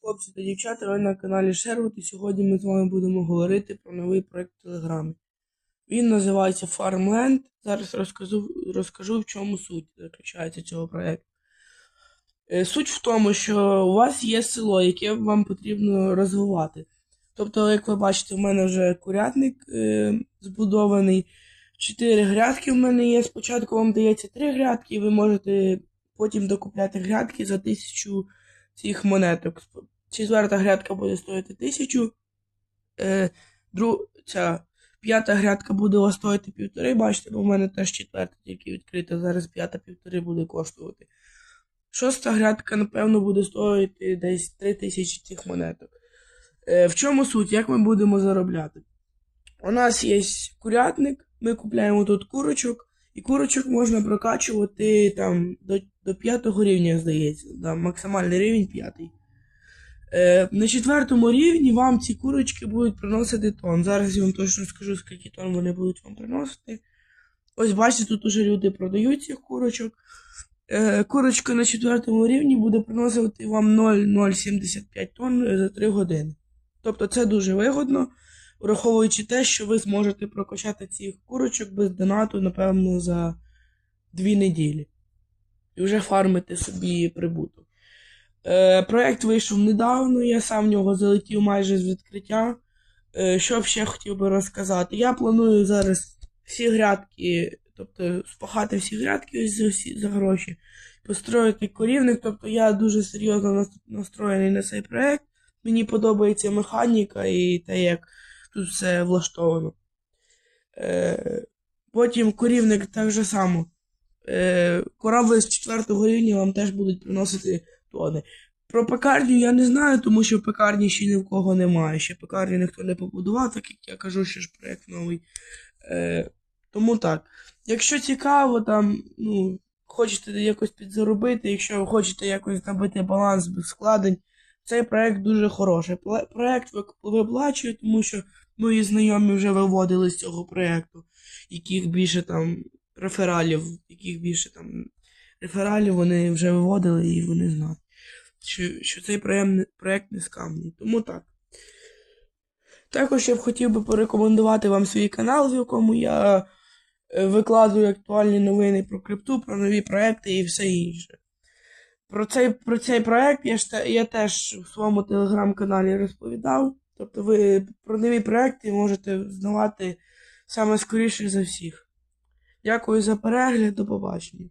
Хлопці та дівчата, ви на каналі Шервуд, і сьогодні ми з вами будемо говорити про новий проект в Телеграмі. Він називається Farmland. Зараз розкажу, розкажу в чому суть заключається цього проекту. Е, Суть в тому, що у вас є село, яке вам потрібно розвивати. Тобто, як ви бачите, в мене вже курятник е, збудований. Чотири грядки в мене є. Спочатку вам дається три грядки, і ви можете потім докупляти грядки за тисячу цих монеток. Четверта грядка буде стоїти тисячу. Е, дру... Ця п'ята грядка буде стоїти півтори. Бачите, бо в мене теж четверта тільки відкрита. Зараз п'ята півтори буде коштувати. Шоста грядка, напевно, буде стоїти десь 3 тисячі цих монеток. Е, в чому суть? Як ми будемо заробляти? У нас є курятник, ми купляємо тут курочок, і курочок можна прокачувати там до, до п'ятого рівня, здається. Да, максимальний рівень п'ятий. Е, на четвертому рівні вам ці курочки будуть приносити тон. Зараз я вам точно скажу, скільки тонн вони будуть вам приносити. Ось бачите, тут уже люди продають цих курочок. Е, курочка на четвертому рівні буде приносити вам 0,075 тонн за 3 години. Тобто це дуже вигодно, враховуючи те, що ви зможете прокачати цих курочок без донату, напевно, за 2 неділі. І вже фармити собі прибуток. Е, проект вийшов недавно, я сам в нього залетів майже з відкриття. Е, що б ще хотів би розказати? Я планую зараз всі грядки, тобто спахати всі грядки ось за, всі, за гроші, построїти корівник. Тобто я дуже серйозно настроєний на цей проект. Мені подобається механіка і те, як тут все влаштовано. Е, потім корівник так же само. Е, кораблі з четвертого рівня вам теж будуть приносити тони. Про пекарню я не знаю, тому що пекарні ще ні в кого немає. Ще пекарню ніхто не побудував, так як я кажу, що ж проект новий. Е, тому так. Якщо цікаво, там, ну, хочете якось підзаробити, якщо ви хочете якось набити баланс без складень, цей проект дуже хороший. Проект виплачує, тому що мої знайомі вже виводили з цього проекту, яких більше там рефералів, яких більше там рефералів вони вже виводили і вони знають, що, що цей проект, не- скамний. Тому так. Також я б хотів би порекомендувати вам свій канал, в якому я е, викладую актуальні новини про крипту, про нові проекти і все інше. Про цей, про цей проект я, ж, я теж в своєму телеграм-каналі розповідав. Тобто ви про нові проекти можете знавати саме скоріше за всіх. Дякую за перегляд, до побачення.